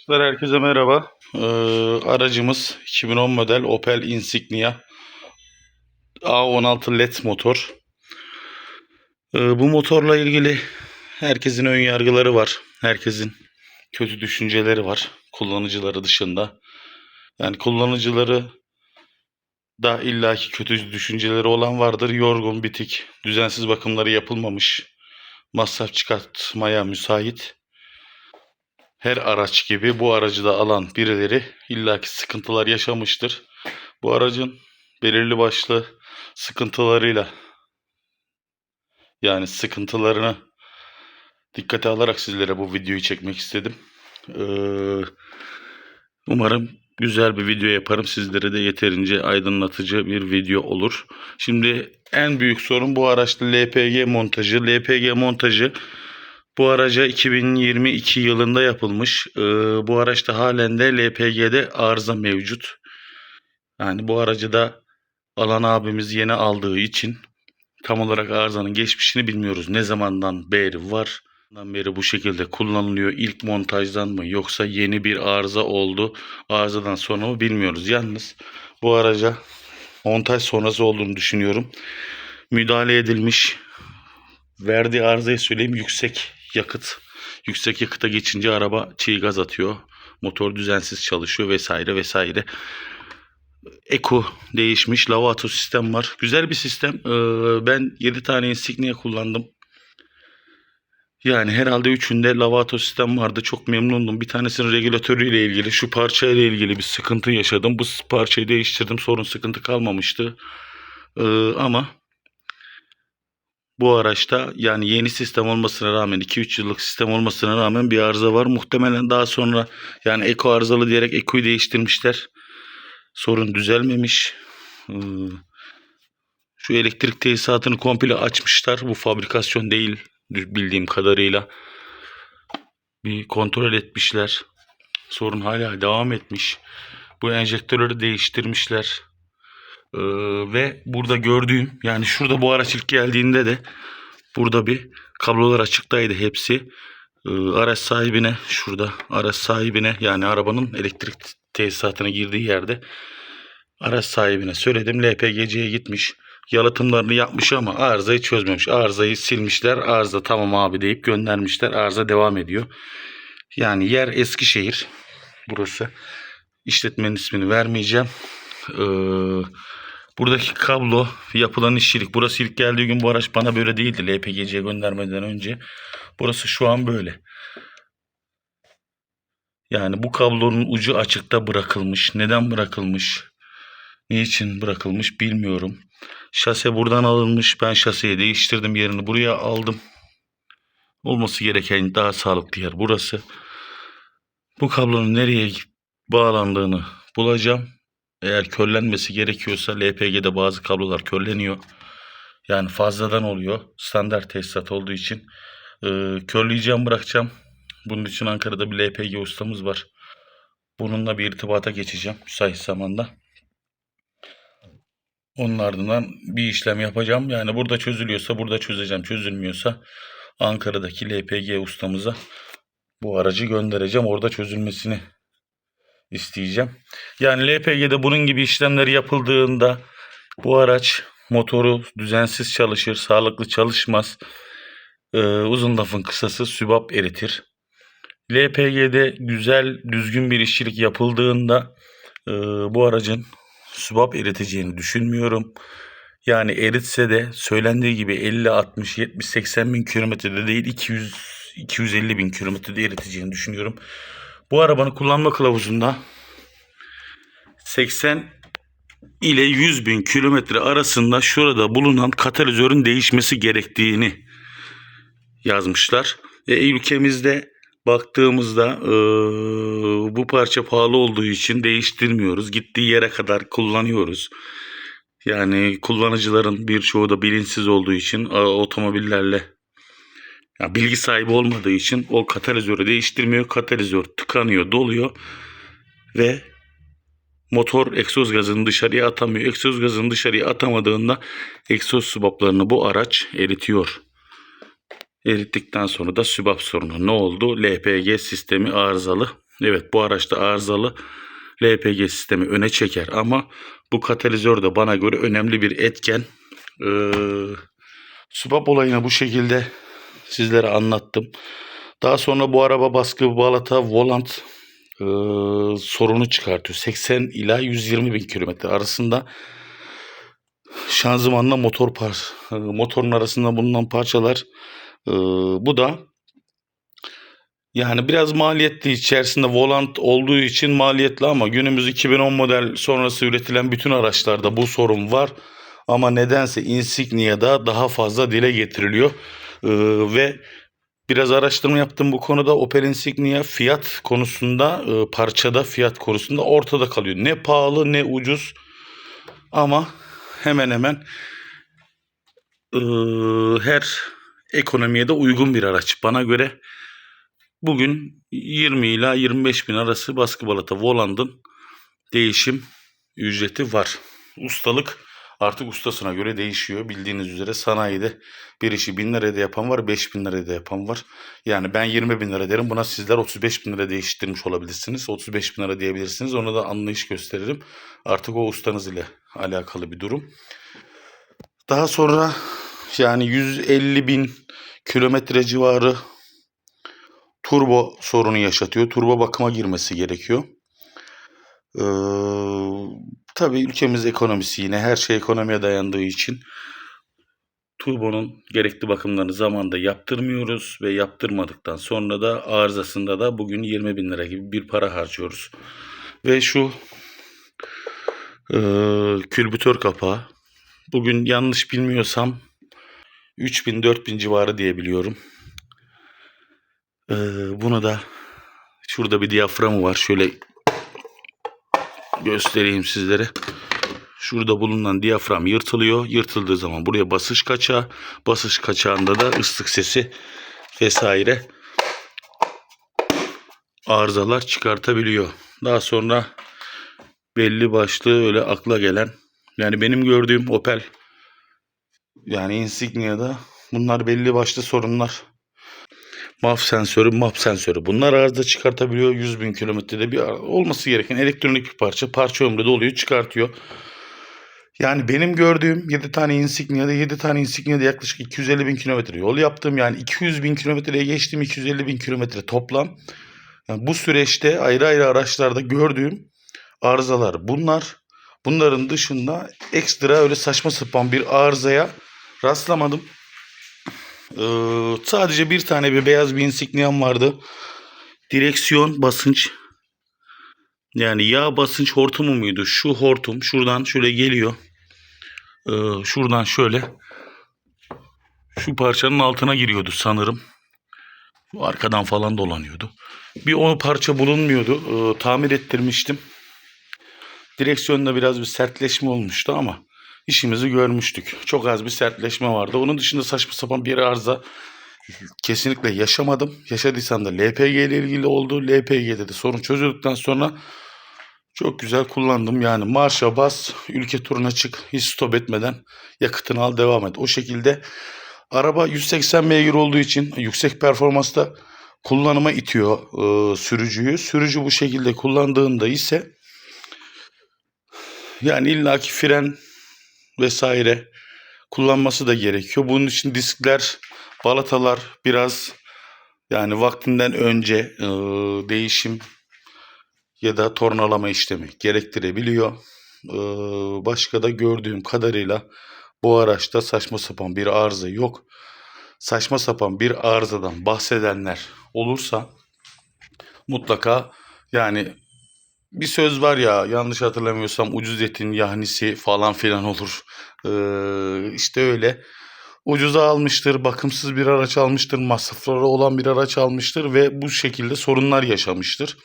Arkadaşlar herkese merhaba. Ee, aracımız 2010 model Opel Insignia A16 LED motor. Ee, bu motorla ilgili herkesin ön yargıları var. Herkesin kötü düşünceleri var. Kullanıcıları dışında. Yani kullanıcıları da illaki kötü düşünceleri olan vardır. Yorgun, bitik, düzensiz bakımları yapılmamış, masraf çıkartmaya müsait her araç gibi bu aracı da alan birileri illaki sıkıntılar yaşamıştır. Bu aracın belirli başlı sıkıntılarıyla yani sıkıntılarını dikkate alarak sizlere bu videoyu çekmek istedim. Ee, umarım güzel bir video yaparım. Sizlere de yeterince aydınlatıcı bir video olur. Şimdi en büyük sorun bu araçta LPG montajı. LPG montajı bu araca 2022 yılında yapılmış. Ee, bu araçta halen de LPG'de arıza mevcut. Yani bu aracı da alan abimiz yeni aldığı için tam olarak arızanın geçmişini bilmiyoruz. Ne zamandan beri var? Ne beri bu şekilde kullanılıyor. İlk montajdan mı yoksa yeni bir arıza oldu. Arızadan sonra mı bilmiyoruz. Yalnız bu araca montaj sonrası olduğunu düşünüyorum. Müdahale edilmiş. Verdiği arızayı söyleyeyim yüksek yakıt. Yüksek yakıta geçince araba çiğ gaz atıyor. Motor düzensiz çalışıyor vesaire vesaire. Eko değişmiş. Lavato sistem var. Güzel bir sistem. Ee, ben 7 tane Insignia kullandım. Yani herhalde üçünde lavato sistem vardı. Çok memnundum. Bir tanesinin regülatörüyle ilgili, şu parçayla ilgili bir sıkıntı yaşadım. Bu parçayı değiştirdim. Sorun sıkıntı kalmamıştı. Ee, ama bu araçta yani yeni sistem olmasına rağmen 2-3 yıllık sistem olmasına rağmen bir arıza var. Muhtemelen daha sonra yani eko arızalı diyerek ekoyu değiştirmişler. Sorun düzelmemiş. Ee, Şu elektrik tesisatını komple açmışlar. Bu fabrikasyon değil bildiğim kadarıyla. Bir kontrol etmişler. Sorun hala devam etmiş. Bu enjektörleri değiştirmişler. Ee, ve burada gördüğüm yani şurada bu araç ilk geldiğinde de burada bir kablolar açıktaydı hepsi. Ee, araç sahibine şurada araç sahibine yani arabanın elektrik tesisatına girdiği yerde araç sahibine söyledim LPG'ye gitmiş. Yalıtımlarını yapmış ama arızayı çözmemiş. Arızayı silmişler. Arıza tamam abi deyip göndermişler. Arıza devam ediyor. Yani yer Eskişehir. Burası. İşletmenin ismini vermeyeceğim. Ee, buradaki kablo yapılan işçilik. Burası ilk geldiği gün bu araç bana böyle değildi. LPG'ye göndermeden önce. Burası şu an böyle. Yani bu kablonun ucu açıkta bırakılmış. Neden bırakılmış? Niçin bırakılmış bilmiyorum. Şase buradan alınmış. Ben şaseyi değiştirdim yerini buraya aldım. Olması gereken daha sağlıklı yer burası. Bu kablonun nereye bağlandığını bulacağım. Eğer körlenmesi gerekiyorsa LPG'de bazı kablolar körleniyor. Yani fazladan oluyor. Standart tesisat olduğu için. Ee, körleyeceğim bırakacağım. Bunun için Ankara'da bir LPG ustamız var. Bununla bir irtibata geçeceğim müsait zamanda. Onun ardından bir işlem yapacağım. Yani burada çözülüyorsa burada çözeceğim. Çözülmüyorsa Ankara'daki LPG ustamıza bu aracı göndereceğim. Orada çözülmesini isteyeceğim. Yani LPG'de bunun gibi işlemler yapıldığında bu araç motoru düzensiz çalışır, sağlıklı çalışmaz. Ee, uzun lafın kısası sübap eritir. LPG'de güzel, düzgün bir işçilik yapıldığında e, bu aracın sübap eriteceğini düşünmüyorum. Yani eritse de söylendiği gibi 50, 60, 70, 80 bin kilometrede değil 200, 250 bin kilometrede eriteceğini düşünüyorum. Bu arabanın kullanma kılavuzunda 80 ile 100 bin kilometre arasında şurada bulunan katalizörün değişmesi gerektiğini yazmışlar. E, ülkemizde baktığımızda e, bu parça pahalı olduğu için değiştirmiyoruz. Gittiği yere kadar kullanıyoruz. Yani kullanıcıların birçoğu da bilinçsiz olduğu için e, otomobillerle ya bilgi sahibi olmadığı için o katalizörü değiştirmiyor. Katalizör tıkanıyor, doluyor ve motor egzoz gazını dışarıya atamıyor. Egzoz gazını dışarıya atamadığında egzoz subaplarını bu araç eritiyor. Erittikten sonra da sübap sorunu. Ne oldu? LPG sistemi arızalı. Evet bu araçta arızalı LPG sistemi öne çeker ama bu katalizör de bana göre önemli bir etken. Ee, Subap olayını bu şekilde sizlere anlattım. Daha sonra bu araba baskı balata volant e, sorunu çıkartıyor. 80 ila 120 bin kilometre arasında şanzımanla motor par e, motorun arasında bulunan parçalar e, bu da yani biraz maliyetli içerisinde volant olduğu için maliyetli ama günümüz 2010 model sonrası üretilen bütün araçlarda bu sorun var. Ama nedense Insignia'da daha fazla dile getiriliyor. Ee, ve biraz araştırma yaptım bu konuda. Opel Insignia fiyat konusunda, e, parçada fiyat konusunda ortada kalıyor. Ne pahalı ne ucuz ama hemen hemen e, her ekonomiye de uygun bir araç. Bana göre bugün 20 ila 25 bin arası baskı balata Voland'ın değişim ücreti var. Ustalık artık ustasına göre değişiyor. Bildiğiniz üzere sanayide bir işi 1000 liraya yapan var, 5000 liraya yapan var. Yani ben 20 bin lira derim. Buna sizler 35 bin lira değiştirmiş olabilirsiniz. 35 bin lira diyebilirsiniz. Ona da anlayış gösteririm. Artık o ustanız ile alakalı bir durum. Daha sonra yani 150 bin kilometre civarı turbo sorunu yaşatıyor. Turbo bakıma girmesi gerekiyor. Tabii ülkemiz ekonomisi yine her şey ekonomiye dayandığı için turbonun gerekli bakımlarını zamanda yaptırmıyoruz ve yaptırmadıktan sonra da arızasında da bugün 20 bin lira gibi bir para harcıyoruz. Ve şu e, külbütör kapağı bugün yanlış bilmiyorsam 3000-4000 civarı diye biliyorum. Ee, bunu da şurada bir diyaframı var. Şöyle göstereyim sizlere. Şurada bulunan diyafram yırtılıyor. Yırtıldığı zaman buraya basış kaçağı. Basış kaçağında da ıslık sesi vesaire arızalar çıkartabiliyor. Daha sonra belli başlı öyle akla gelen yani benim gördüğüm Opel yani Insignia'da bunlar belli başlı sorunlar. MAF sensörü, MAP sensörü. Bunlar arıza çıkartabiliyor. 100 bin kilometrede bir olması gereken elektronik bir parça. Parça ömrü doluyor çıkartıyor. Yani benim gördüğüm 7 tane Insignia'da 7 tane Insignia'da yaklaşık 250 bin kilometre yol yaptım. Yani 200 bin kilometreye geçtim 250 bin kilometre toplam. Yani bu süreçte ayrı ayrı araçlarda gördüğüm arızalar bunlar. Bunların dışında ekstra öyle saçma sapan bir arızaya rastlamadım. Ee, sadece bir tane bir beyaz bir insigniam vardı. Direksiyon basınç yani yağ basınç hortumu muydu? Şu hortum şuradan şöyle geliyor. Ee, şuradan şöyle şu parçanın altına giriyordu sanırım. Arkadan falan dolanıyordu. Bir onu parça bulunmuyordu. Ee, tamir ettirmiştim. Direksiyonda biraz bir sertleşme olmuştu ama işimizi görmüştük. Çok az bir sertleşme vardı. Onun dışında saçma sapan bir arıza kesinlikle yaşamadım. Yaşadıysam da LPG ile ilgili oldu. LPG'de de sorun çözüldükten sonra çok güzel kullandım. Yani marşa bas, ülke turuna çık, hiç stop etmeden yakıtını al devam et. O şekilde araba 180 beygir olduğu için yüksek performansta kullanıma itiyor e, sürücüyü. Sürücü bu şekilde kullandığında ise yani illaki fren vesaire kullanması da gerekiyor. Bunun için diskler, balatalar biraz yani vaktinden önce e, değişim ya da tornalama işlemi gerektirebiliyor. E, başka da gördüğüm kadarıyla bu araçta saçma sapan bir arıza yok. Saçma sapan bir arızadan bahsedenler olursa mutlaka yani bir söz var ya yanlış hatırlamıyorsam ucuz etin yahnisi falan filan olur. Ee, işte öyle. Ucuza almıştır, bakımsız bir araç almıştır, masrafları olan bir araç almıştır ve bu şekilde sorunlar yaşamıştır.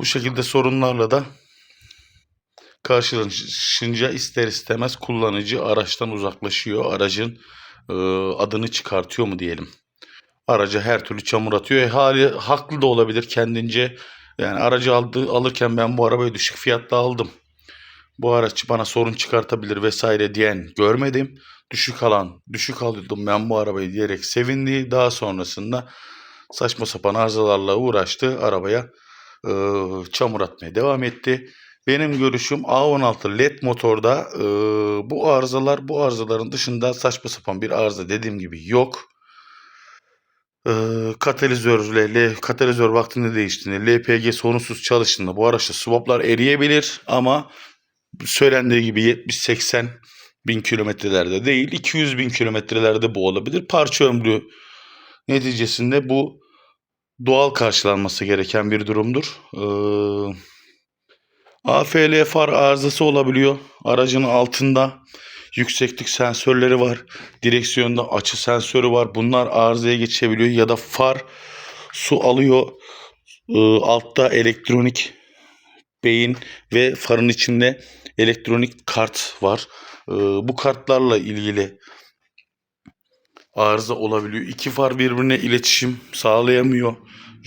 Bu şekilde sorunlarla da karşılaşınca ister istemez kullanıcı araçtan uzaklaşıyor. Aracın e, adını çıkartıyor mu diyelim. Araca her türlü çamur atıyor. E, hali haklı da olabilir kendince. Yani aracı aldı, alırken ben bu arabayı düşük fiyatta aldım. Bu araç bana sorun çıkartabilir vesaire diyen görmedim. Düşük alan, düşük alıyordum ben bu arabayı diyerek sevindi. Daha sonrasında saçma sapan arızalarla uğraştı. Arabaya e, çamur atmaya devam etti. Benim görüşüm A16 LED motorda e, bu arızalar bu arızaların dışında saçma sapan bir arıza dediğim gibi yok. E, katalizörle L, katalizör vaktinde değiştiğinde LPG sorunsuz çalıştığında bu araçta swaplar eriyebilir ama söylendiği gibi 70-80 bin kilometrelerde değil 200 bin kilometrelerde bu olabilir. Parça ömrü neticesinde bu doğal karşılanması gereken bir durumdur. Ee, AFL far arızası olabiliyor. Aracın altında yükseklik sensörleri var. Direksiyonda açı sensörü var. Bunlar arızaya geçebiliyor ya da far su alıyor. Ee, altta elektronik beyin ve farın içinde elektronik kart var. Ee, bu kartlarla ilgili arıza olabiliyor. İki far birbirine iletişim sağlayamıyor.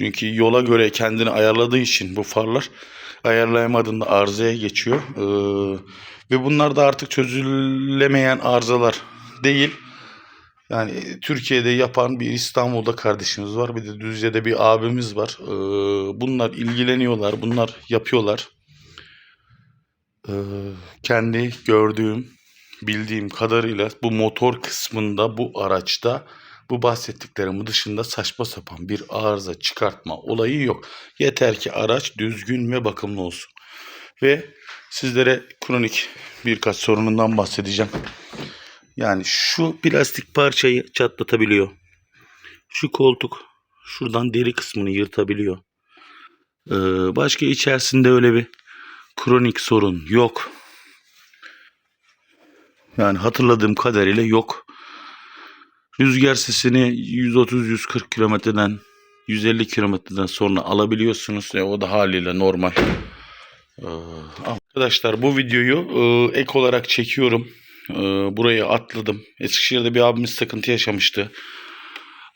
Çünkü yola göre kendini ayarladığı için bu farlar ayarlayamadığında arızaya geçiyor. Ee, ve bunlar da artık çözülemeyen arızalar değil. Yani Türkiye'de yapan bir İstanbul'da kardeşimiz var. Bir de Düzce'de bir abimiz var. Ee, bunlar ilgileniyorlar. Bunlar yapıyorlar. Ee, kendi gördüğüm, bildiğim kadarıyla bu motor kısmında bu araçta bu bahsettiklerimin dışında saçma sapan bir arıza çıkartma olayı yok. Yeter ki araç düzgün ve bakımlı olsun. Ve sizlere kronik birkaç sorunundan bahsedeceğim. Yani şu plastik parçayı çatlatabiliyor. Şu koltuk şuradan deri kısmını yırtabiliyor. Ee, başka içerisinde öyle bir kronik sorun yok. Yani hatırladığım kadarıyla yok. Rüzgar sesini 130-140 kilometreden 150 kilometreden sonra alabiliyorsunuz. E, o da haliyle normal. Ee, arkadaşlar bu videoyu e, ek olarak çekiyorum. E, buraya atladım. Eskişehir'de bir abimiz sıkıntı yaşamıştı.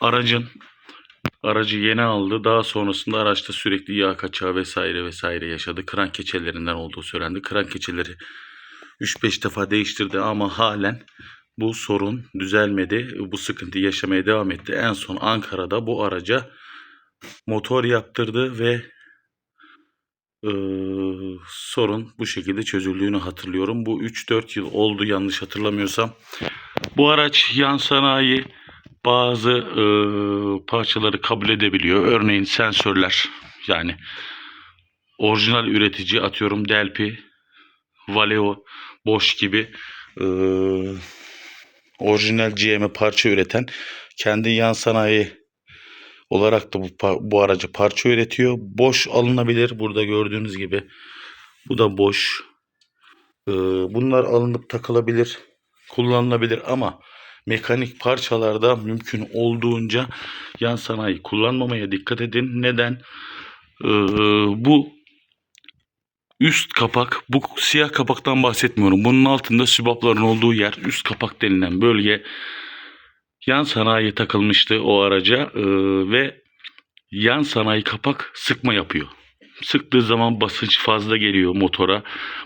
Aracın aracı yeni aldı. Daha sonrasında araçta sürekli yağ kaçağı vesaire vesaire yaşadı. Kran keçelerinden olduğu söylendi. Kran keçeleri 3-5 defa değiştirdi ama halen bu sorun düzelmedi. Bu sıkıntı yaşamaya devam etti. En son Ankara'da bu araca motor yaptırdı ve e, sorun bu şekilde çözüldüğünü hatırlıyorum. Bu 3-4 yıl oldu yanlış hatırlamıyorsam. Bu araç yan sanayi bazı e, parçaları kabul edebiliyor. Örneğin sensörler yani orijinal üretici atıyorum Delphi, Valeo, Bosch gibi e, orijinal GM parça üreten kendi yan sanayi olarak da bu, bu aracı parça üretiyor. Boş alınabilir. Burada gördüğünüz gibi. Bu da boş. Ee, bunlar alınıp takılabilir. Kullanılabilir ama mekanik parçalarda mümkün olduğunca yan sanayi kullanmamaya dikkat edin. Neden? Ee, bu üst kapak, bu siyah kapaktan bahsetmiyorum. Bunun altında sübapların olduğu yer, üst kapak denilen bölge yan sanayi takılmıştı o araca ee, ve yan sanayi kapak sıkma yapıyor. Sıktığı zaman basınç fazla geliyor motora.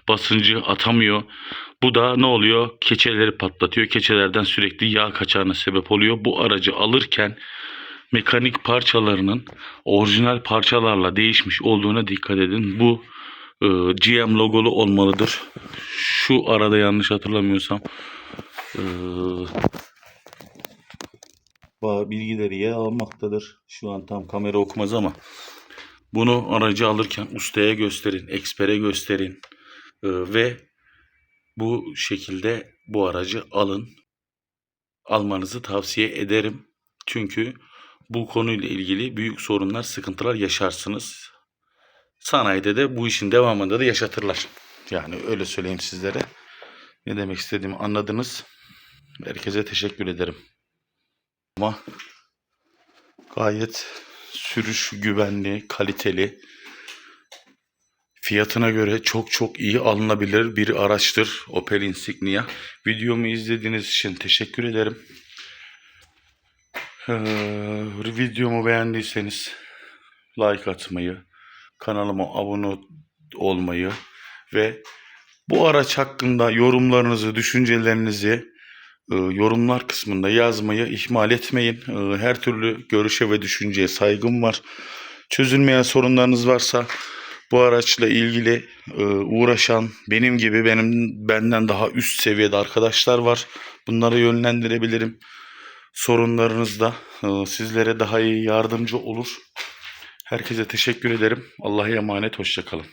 Basıncı atamıyor. Bu da ne oluyor? Keçeleri patlatıyor. Keçelerden sürekli yağ kaçağına sebep oluyor. Bu aracı alırken mekanik parçalarının orijinal parçalarla değişmiş olduğuna dikkat edin. Bu e, GM logolu olmalıdır. Şu arada yanlış hatırlamıyorsam e, ba- bilgileri yer almaktadır. Şu an tam kamera okumaz ama bunu aracı alırken ustaya gösterin, ekspere gösterin Ee, ve bu şekilde bu aracı alın. Almanızı tavsiye ederim. Çünkü bu konuyla ilgili büyük sorunlar, sıkıntılar yaşarsınız. Sanayide de bu işin devamında da yaşatırlar. Yani öyle söyleyeyim sizlere. Ne demek istediğimi anladınız. Herkese teşekkür ederim. Ama gayet sürüş güvenli, kaliteli, fiyatına göre çok çok iyi alınabilir bir araçtır Opel Insignia. Videomu izlediğiniz için teşekkür ederim. Ee, videomu beğendiyseniz like atmayı, kanalıma abone olmayı ve bu araç hakkında yorumlarınızı, düşüncelerinizi e, yorumlar kısmında yazmayı ihmal etmeyin. E, Her türlü görüşe ve düşünceye saygım var. çözülmeyen sorunlarınız varsa bu araçla ilgili e, uğraşan benim gibi benim benden daha üst seviyede arkadaşlar var. Bunları yönlendirebilirim. Sorunlarınızda sizlere daha iyi yardımcı olur. Herkese teşekkür ederim. Allah'a emanet. Hoşçakalın.